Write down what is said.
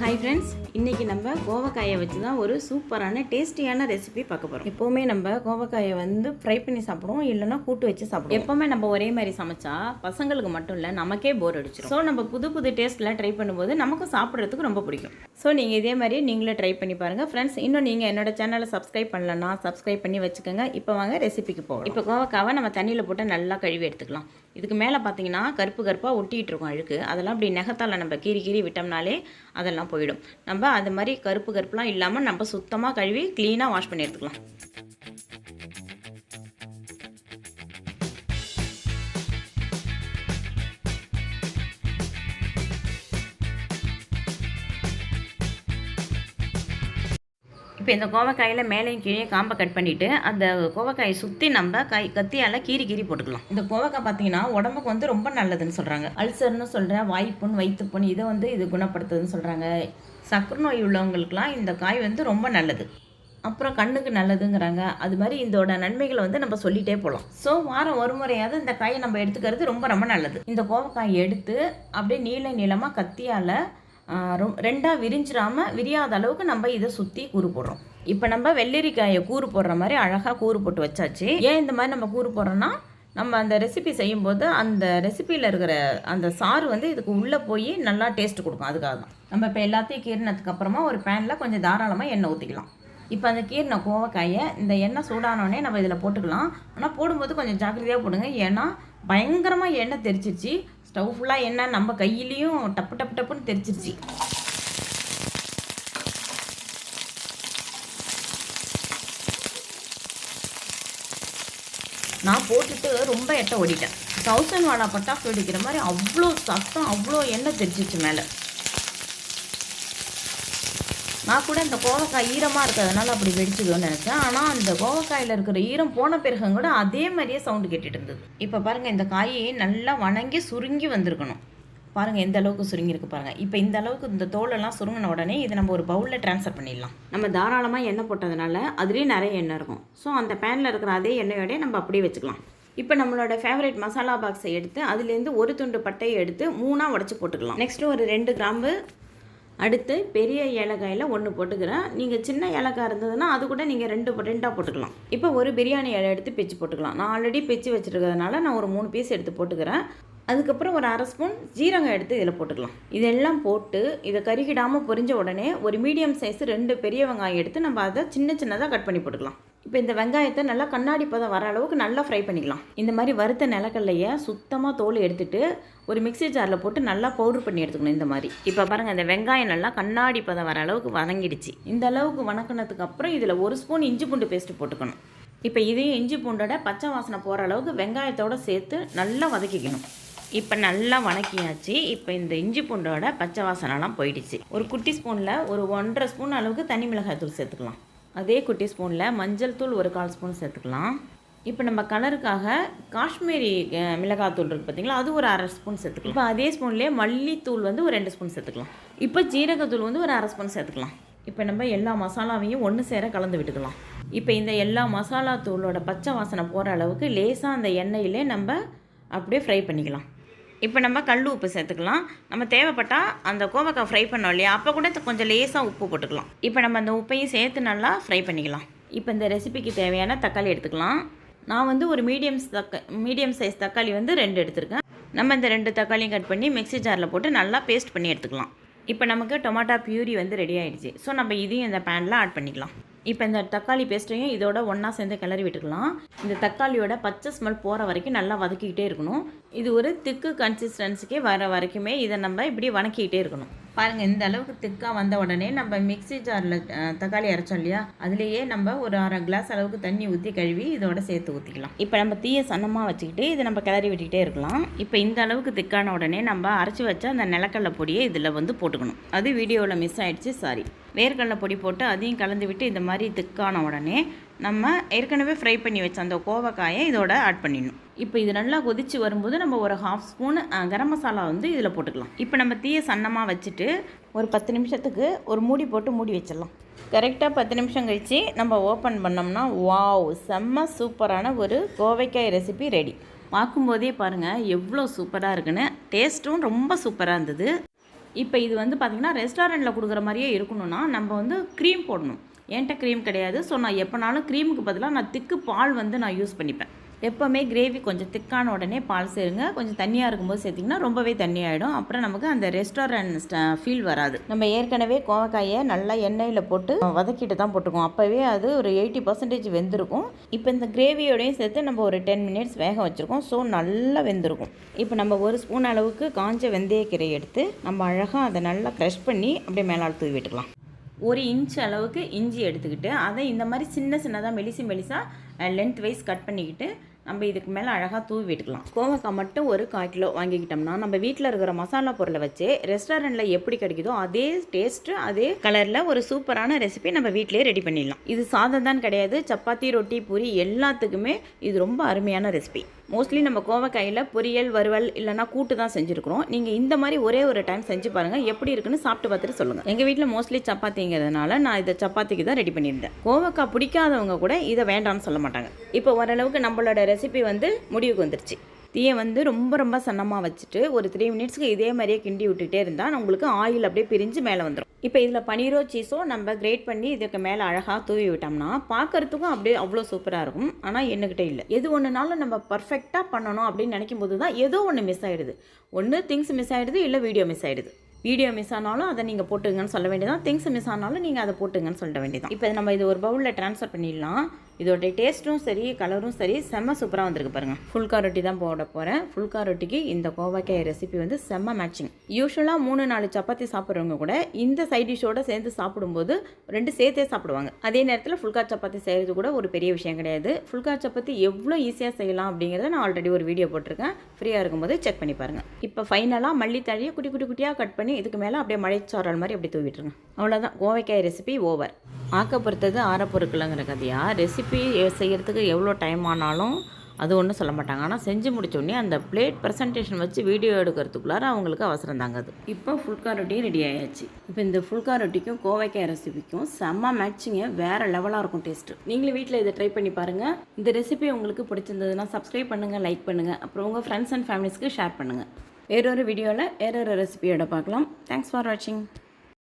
Hi friends இன்றைக்கி நம்ம கோவக்காயை வச்சு தான் ஒரு சூப்பரான டேஸ்டியான ரெசிபி பார்க்க போகிறோம் எப்போவுமே நம்ம கோவக்காயை வந்து ஃப்ரை பண்ணி சாப்பிடுவோம் இல்லைன்னா கூட்டு வச்சு சாப்பிடுவோம். எப்போவுமே நம்ம ஒரே மாதிரி சமைச்சா பசங்களுக்கு மட்டும் இல்லை நமக்கே போர் அடிச்சிடும் ஸோ நம்ம புது புது டேஸ்ட்டில் ட்ரை பண்ணும்போது நமக்கு சாப்பிட்றதுக்கு ரொம்ப பிடிக்கும். ஸோ நீங்கள் இதே மாதிரி நீங்களே ட்ரை பண்ணி பாருங்கள் ஃப்ரெண்ட்ஸ் இன்னும் நீங்கள் என்னோட சேனலை சப்ஸ்கிரைப் பண்ணலன்னா சப்ஸ்கிரைப் பண்ணி வச்சுக்கோங்க. இப்போ வாங்க ரெசிபிக்கு போவோம் இப்போ கோவக்காவை நம்ம தண்ணியில் போட்டு நல்லா கழுவி எடுத்துக்கலாம். இதுக்கு மேலே பார்த்தீங்கன்னா கருப்பு கருப்பாக ஒட்டிகிட்டு இருக்கும் அழுக்கு. அதெல்லாம் அப்படி நெகத்தால் நம்ம கீறி கீறி விட்டோம்னாலே அதெல்லாம் போயிடும். நம்ம அது மாதிரி கருப்பு கருப்புலாம் இல்லாமல் நம்ம சுத்தமாக கழுவி க்ளீனாக வாஷ் பண்ணி எடுத்துக்கலாம். இப்போ இந்த கோவக்காயில் மேலேயும் கீழே காம்பை கட் பண்ணிவிட்டு அந்த கோவக்காயை சுற்றி நம்ம கை கத்தியால் கீறி கீறி போட்டுக்கலாம். இந்த கோவக்காய் பார்த்தீங்கன்னா உடம்புக்கு வந்து ரொம்ப நல்லதுன்னு சொல்கிறாங்க அல்சர்னு சொல்கிறேன் வாய்ப்புண் வயிற்றுப்புண் இதை வந்து இது குணப்படுத்துதுன்னு சொல்கிறாங்க சக்கரை நோய் உள்ளவங்களுக்குலாம் இந்த காய் வந்து ரொம்ப நல்லது. அப்புறம் கண்ணுக்கு நல்லதுங்கிறாங்க. அது மாதிரி இதோட நன்மைகளை வந்து நம்ம சொல்லிட்டே போகலாம் ஸோ வாரம் ஒரு முறையாவது இந்த காயை நம்ம எடுத்துக்கிறது ரொம்ப ரொம்ப நல்லது. இந்த கோவக்காயை எடுத்து அப்படியே நீள நீளமாக கத்தியால் ரெண்டாக விரிஞ்சிடாம விரியாத அளவுக்கு நம்ம இதை சுற்றி கூறு போடுறோம். இப்போ நம்ம வெள்ளரிக்காயை கூறு போடுற மாதிரி அழகாக கூறு போட்டு வச்சாச்சு. ஏன் இந்த மாதிரி நம்ம கூறு போடுறோன்னா நம்ம அந்த ரெசிபி செய்யும்போது அந்த ரெசிபியில் இருக்கிற அந்த சாறு வந்து இதுக்கு உள்ளே போய் நல்லா டேஸ்ட் கொடுக்கும். அதுக்காக தான். நம்ம இப்போ எல்லாத்தையும் கீறினதுக்கு அப்புறமா ஒரு பேனில் கொஞ்சம் தாராளமாக எண்ணெய் ஊற்றிக்கலாம் இப்போ அந்த கீரின கோவக்காயை இந்த எண்ணெய் சூடானோடனே நம்ம இதில் போட்டுக்கலாம். ஆனால் போடும்போது கொஞ்சம் ஜாக்கிரதையாக போடுங்க. ஏன்னா பயங்கரமாக எண்ணெய் தெரிச்சிருச்சு ஸ்டவ் ஃபுல்லாக என்ன நம்ம கையிலையும் டப்பு டப்பு டப்புன்னு தெரிச்சிருச்சு நான் போட்டுட்டு ரொம்ப எட்ட ஓடிட்டேன். தௌசண்ட் வாடா பட்டாசு வெடிக்கிற மாதிரி அவ்வளோ சத்தம் அவ்வளோ எண்ணெய் தெரிச்சிச்சு மேலே. நான் கூட இந்த கோவக்காய் ஈரமாக இருக்கிறதுனால அப்படி வெடிச்சுதுன்னு நினச்சேன். ஆனால் அந்த கோவக்காயில் இருக்கிற ஈரம் போன பிறகு கூட அதே மாதிரியே சவுண்டு கேட்டுட்டு இருந்தது. இப்போ பாருங்கள் இந்த காய் நல்லா வணங்கி சுருங்கி வந்திருக்கணும். பாருங்கள் எந்த அளவுக்கு சுருங்கியிருக்கு பாருங்கள் இப்போ இந்த அளவுக்கு இந்த தோலெல்லாம் சுருங்கின உடனே இதை நம்ம ஒரு பவுலில் ட்ரான்ஸ்ஃபர் பண்ணிடலாம். நம்ம தாராளமாக எண்ணெய் போட்டதுனால அதுலேயும் நிறைய எண்ணெய் இருக்கும். ஸோ அந்த பேனில் இருக்கிற அதே எண்ணெயோடய நம்ம அப்படியே வச்சுக்கலாம். இப்போ நம்மளோட ஃபேவரட் மசாலா பாக்ஸை எடுத்து அதுலேருந்து ஒரு துண்டு பட்டையை எடுத்து மூணாக உடச்சி போட்டுக்கலாம். நெக்ஸ்ட்டு ஒரு ரெண்டு கிராம்பு அடுத்து பெரிய ஏலக்காயில் ஒன்று போட்டுக்கிறேன். நீங்கள் சின்ன ஏலக்காய் இருந்ததுன்னா அது கூட நீங்கள் ரெண்டு ரெண்டாக போட்டுக்கலாம். இப்போ ஒரு பிரியாணி இலை எடுத்து பிச்சு போட்டுக்கலாம். நான் ஆல்ரெடி பிச்சு வச்சுருக்கிறதுனால நான் ஒரு மூணு பீஸ் எடுத்து போட்டுக்கிறேன். அதுக்கப்புறம் ஒரு அரை ஸ்பூன் ஜீரகம் எடுத்து இதில் போட்டுக்கலாம். இதெல்லாம் போட்டு இதை கருகிடாமல் பொரிஞ்ச உடனே ஒரு மீடியம் சைஸ் ரெண்டு பெரிய வெங்காயம் எடுத்து நம்ம அதை சின்ன சின்னதாக கட் பண்ணி போட்டுக்கலாம். இப்போ இந்த வெங்காயத்தை நல்லா கண்ணாடி பதம் வர அளவுக்கு நல்லா ஃப்ரை பண்ணிக்கலாம். இந்த மாதிரி வறுத்த நிலக்கல்லையை சுத்தமாக தோல் எடுத்துட்டு ஒரு மிக்ஸி ஜாரில் போட்டு நல்லா பவுடர் பண்ணி எடுத்துக்கணும் இந்த மாதிரி. இப்போ பாருங்கள் இந்த வெங்காயம் நல்லா கண்ணாடி பதம் வர அளவுக்கு வதங்கிடுச்சு. இந்த அளவுக்கு வணக்கினதுக்கு அப்புறம் இதில் ஒரு ஸ்பூன் இஞ்சி பூண்டு பேஸ்ட்டு போட்டுக்கணும். இப்போ இதையும் இஞ்சி பூண்டோட பச்சை வாசனை போகிற அளவுக்கு வெங்காயத்தோடு சேர்த்து நல்லா வதக்கிக்கணும். இப்போ நல்லா வணக்கியாச்சு. இப்போ இந்த இஞ்சி பூண்டோட பச்சை வாசனைலாம் போயிடுச்சு. ஒரு குட்டி ஸ்பூனில் ஒரு ஒன்றரை ஸ்பூன் அளவுக்கு தனி மிளகாய் தூள் சேர்த்துக்கலாம். அதே குட்டி ஸ்பூனில் மஞ்சள் தூள் ஒரு கால் ஸ்பூன் சேர்த்துக்கலாம். இப்போ நம்ம கலருக்காக காஷ்மீரி மிளகாத்தூள் இருக்குது பார்த்தீங்களா அது ஒரு அரை ஸ்பூன் சேர்த்துக்கலாம். இப்போ அதே ஸ்பூன்லேயே மல்லித்தூள் வந்து ஒரு ரெண்டு ஸ்பூன் சேர்த்துக்கலாம். இப்போ ஜீரகத்தூள் வந்து ஒரு அரை ஸ்பூன் சேர்த்துக்கலாம். இப்போ நம்ம எல்லா மசாலாவையும் ஒன்று சேர கலந்து விட்டுக்கலாம். இப்போ இந்த எல்லா மசாலா தூளோட பச்சை வாசனை போகிற அளவுக்கு லேசாக அந்த எண்ணெயிலே நம்ம அப்படியே ஃப்ரை பண்ணிக்கலாம். இப்போ நம்ம கல் உப்பு சேர்த்துக்கலாம். நம்ம தேவைப்பட்டால் அந்த கோவக்காய் ஃப்ரை பண்ணோம் இல்லையா? அப்போ கூட கொஞ்சம் லேசாக உப்பு போட்டுக்கலாம். இப்போ நம்ம அந்த உப்பையும் சேர்த்து நல்லா ஃப்ரை பண்ணிக்கலாம். இப்போ இந்த ரெசிபிக்கு தேவையான தக்காளி எடுத்துக்கலாம். நான் வந்து ஒரு மீடியம் தக்க மீடியம் சைஸ் தக்காளி வந்து ரெண்டு எடுத்திருக்கேன். நம்ம இந்த ரெண்டு தக்காளியும் கட் பண்ணி மிக்ஸி ஜாரில் போட்டு நல்லா பேஸ்ட் பண்ணி எடுத்துக்கலாம். இப்போ நமக்கு டொமாட்டோ பியூரி வந்து ரெடி ஆகிடுச்சு ஸோ நம்ம இதையும் இந்த பேனில் ஆட் பண்ணிக்கலாம். இப்போ இந்த தக்காளி பேஸ்ட்டையும் இதோட ஒன்றா சேர்ந்து கிளறி விட்டுக்கலாம். இந்த தக்காளியோட பச்சை ஸ்மெல் போகிற வரைக்கும் நல்லா வதக்கிக்கிட்டே இருக்கணும். இது ஒரு திக்கு கன்சிஸ்டன்சிக்கு வர வரைக்குமே இதை நம்ம இப்படி வதக்கிக்கிட்டே இருக்கணும். பாருங்கள் இந்த அளவுக்கு திக்காக வந்த உடனே நம்ம மிக்ஸி ஜாரில் தக்காளி அரைச்சோம் இல்லையா? அதுலேயே நம்ம ஒரு அரை கிளாஸ் அளவுக்கு தண்ணி ஊற்றி கழுவி இதோட சேர்த்து ஊற்றிக்கலாம் இப்போ நம்ம தீயை சன்னமாக வச்சுக்கிட்டு இதை நம்ம கிளறி விட்டுக்கிட்டே இருக்கலாம். இப்போ இந்த அளவுக்கு திக்கான உடனே நம்ம அரைச்சி வச்ச அந்த நிலக்கடலை பொடியை இதில் வந்து போட்டுக்கணும். அது வீடியோவில் மிஸ் ஆகிடுச்சு சாரி வேர்க்கடலை பொடி போட்டு அதையும் கலந்து விட்டு இந்த மாதிரி திக்கான உடனே நம்ம ஏற்கனவே ஃப்ரை பண்ணி வச்ச அந்த கோவக்காயை இதோட ஆட் பண்ணிடணும். இப்போ இது நல்லா கொதிச்சு வரும்போது நம்ம ஒரு ஹாஃப் ஸ்பூன் கரம் மசாலா வந்து இதில் போட்டுக்கலாம். இப்போ நம்ம தீயை சன்னமாக வச்சுட்டு ஒரு பத்து நிமிஷத்துக்கு ஒரு மூடி போட்டு மூடி வச்சிடலாம். கரெக்டாக பத்து நிமிஷம் கழித்து நம்ம ஓப்பன் பண்ணோம்னா வாவ் செம்ம சூப்பரான ஒரு கோவைக்காய் ரெசிபி ரெடி பார்க்கும்போதே பாருங்கள் எவ்வளோ சூப்பராக இருக்குன்னு. டேஸ்ட்டும் ரொம்ப சூப்பராக இருந்தது. இப்போ இது வந்து பார்த்திங்கன்னா ரெஸ்டாரண்ட்டில் கொடுக்குற மாதிரியே இருக்கணும்னா நம்ம வந்து க்ரீம் போடணும். என்கிட்ட க்ரீம் கிடையாது. ஸோ நான் எப்போனாலும் க்ரீமுக்கு பதிலாக நான் திக்கு பால் வந்து நான் யூஸ் பண்ணிப்பேன். எப்போவுமே கிரேவி கொஞ்சம் திக்கான உடனே பால் சேருங்க. கொஞ்சம் தண்ணியாக இருக்கும்போது சேர்த்திங்கன்னா ரொம்பவே தண்ணி ஆகிடும் அப்புறம் நமக்கு அந்த ரெஸ்டாரண்ட் ஃபீல் வராது. நம்ம ஏற்கனவே கோவக்காயை நல்லா எண்ணெயில் போட்டு வதக்கிட்டு தான் போட்டுக்குவோம். அப்போவே அது ஒரு எயிட்டி பர்சன்டேஜ் வெந்திருக்கும். இப்போ இந்த கிரேவியோடையும் சேர்த்து நம்ம ஒரு டென் மினிட்ஸ் வேக வச்சுருக்கோம். ஸோ நல்லா வெந்திருக்கும். இப்போ நம்ம ஒரு ஸ்பூன் அளவுக்கு காஞ்ச வெந்தயக்கீரை எடுத்து நம்ம அழகாக அதை நல்லா க்ரஷ் பண்ணி அப்படியே மேலால் தூவி விட்டுக்கலாம். ஒரு இன்ச் அளவுக்கு இஞ்சி எடுத்துக்கிட்டு அதை இந்த மாதிரி சின்ன சின்னதாக மெலிசி மெலிசாக லென்த் வைஸ் கட் பண்ணிக்கிட்டு நம்ம இதுக்கு மேலே அழகாக தூவி விட்டுக்கலாம். கோவக்காய் மட்டும் ஒரு கால் கிலோ வாங்கிக்கிட்டோம்னா நம்ம வீட்டில் இருக்கிற மசாலா பொருளை வச்சு ரெஸ்டாரண்ட்டில் எப்படி கிடைக்குதோ அதே டேஸ்ட்டு அதே கலரில் ஒரு சூப்பரான ரெசிபி நம்ம வீட்டிலேயே ரெடி பண்ணிடலாம். இது சாதம் தான் கிடையாது சப்பாத்தி ரொட்டி பூரி எல்லாத்துக்குமே இது ரொம்ப அருமையான ரெசிபி மோஸ்ட்லி நம்ம கோவக்காயில் பொரியல் வறுவல் இல்லைனா கூட்டு தான் செஞ்சுருக்கிறோம். நீங்கள் இந்த மாதிரி ஒரே ஒரு டைம் செஞ்சு பாருங்கள் எப்படி இருக்குன்னு சாப்பிட்டு பார்த்துட்டு சொல்லுங்கள் எங்கள் வீட்டில் மோஸ்ட்லி சப்பாத்திங்கிறதுனால நான் இதை சப்பாத்திக்கு தான் ரெடி பண்ணியிருந்தேன். கோவக்காய் பிடிக்காதவங்க கூட இதை வேண்டாம்னு சொல்ல மாட்டாங்க. இப்போ ஓரளவுக்கு நம்மளோட ரெசிபி வந்து முடிவுக்கு வந்துருச்சு. தீயை வந்து ரொம்ப ரொம்ப சன்னமாக வச்சுட்டு ஒரு த்ரீ மினிட்ஸ்க்கு இதே மாதிரியே கிண்டி விட்டுட்டே இருந்தால் உங்களுக்கு ஆயில் அப்படியே பிரிஞ்சு மேலே வந்துடும் இப்போ இதில் பனீரோ சீஸோ நம்ம கிரேட் பண்ணி இதுக்கு மேலே அழகாக தூவி விட்டோம்னா பார்க்கறதுக்கும் அப்படியே அவ்வளோ சூப்பராக இருக்கும். ஆனால் என்னக்கிட்ட இல்லை. எது ஒன்றுனாலும் நம்ம பர்ஃபெக்டாக பண்ணணும் அப்படின்னு நினைக்கும் போது தான் ஏதோ ஒன்று மிஸ் ஆகிடுது ஒன்று திங்ஸ் மிஸ் ஆகிடுது இல்லை வீடியோ மிஸ் ஆகிடுது வீடியோ மிஸ் ஆனாலும் அதை நீங்கள் போட்டுங்கன்னு சொல்ல வேண்டியதான் திங்ஸ் மிஸ் ஆனாலும் நீங்கள் அதை போட்டுங்கன்னு சொல்ல வேண்டியதான் இப்போ நம்ம இது ஒரு பவுலில் ட்ரான்ஸ்ஃபர் பண்ணிடலாம். இதோடைய டேஸ்ட்டும் சரி கலரும் சரி செம்ம சூப்பராக வந்திருக்கு பாருங்கள் ஃபுல்கா ரொட்டி தான் போட போகிறேன் ஃபுல்கா ரொட்டிக்கு இந்த கோவக்காய் ரெசிபி வந்து செம்ம மேட்சிங் யூஸ்வலாக மூணு நாலு சப்பாத்தி சாப்பிட்றவங்க கூட இந்த சைட் டிஷ்ஷோட சேர்ந்து சாப்பிடும்போது ரெண்டு சேர்த்தே சாப்பிடுவாங்க. அதே நேரத்தில் ஃபுல்கா சப்பாத்தி செய்கிறது கூட ஒரு பெரிய விஷயம் கிடையாது. ஃபுல்கா சப்பாத்தி எவ்வளோ ஈஸியாக செய்யலாம் அப்படிங்கிறத நான் ஆல்ரெடி ஒரு வீடியோ போட்டிருக்கேன். ஃப்ரீயாக இருக்கும்போது செக் பண்ணி பாருங்கள் இப்போ ஃபைனலாக மல்லித்தழையை குட்டி குட்டி குட்டியாக கட் பண்ணி இதுக்கு மேலே அப்படியே மழைச்சாரல் மாதிரி அப்படியே தூவிட்டுருங்க. அவ்வளோதான் கோவைக்காய் ரெசிபி ஓவர் ஆக்க பொறுத்தது ஆற பொருட்களுங்கிற கதையாக ரெசிபி செய்கிறதுக்கு எவ்வளோ டைம் ஆனாலும் அது ஒன்றும் சொல்ல மாட்டாங்க. ஆனால் செஞ்சு முடித்தோடனே அந்த பிளேட் ப்ரெசன்டேஷன் வச்சு வீடியோ எடுக்கிறதுக்குள்ளார அவங்களுக்கு அவசரம் தாங்க அது. இப்போ ஃபுல்கா ரொட்டியும் ரெடி ஆயாச்சு. இப்போ இந்த ஃபுல்கா ரொட்டிக்கும் கோவைக்காய் ரெசிபிக்கும் செம்ம மேட்சிங்க வேறு லெவலாக இருக்கும் டேஸ்ட்டு நீங்களும் வீட்டில் இதை ட்ரை பண்ணி பாருங்கள் இந்த ரெசிபி உங்களுக்கு பிடிச்சிருந்ததுன்னா சப்ஸ்கிரைப் பண்ணுங்கள் லைக் பண்ணுங்கள் அப்புறம் உங்கள் ஃப்ரெண்ட்ஸ் அண்ட் ஃபேமிலிஸ்க்கு ஷேர் பண்ணுங்கள் வேறொரு வீடியோவில் வேறொரு ரெசிபியோட பார்க்கலாம். தேங்க்ஸ் ஃபார் வாட்சிங்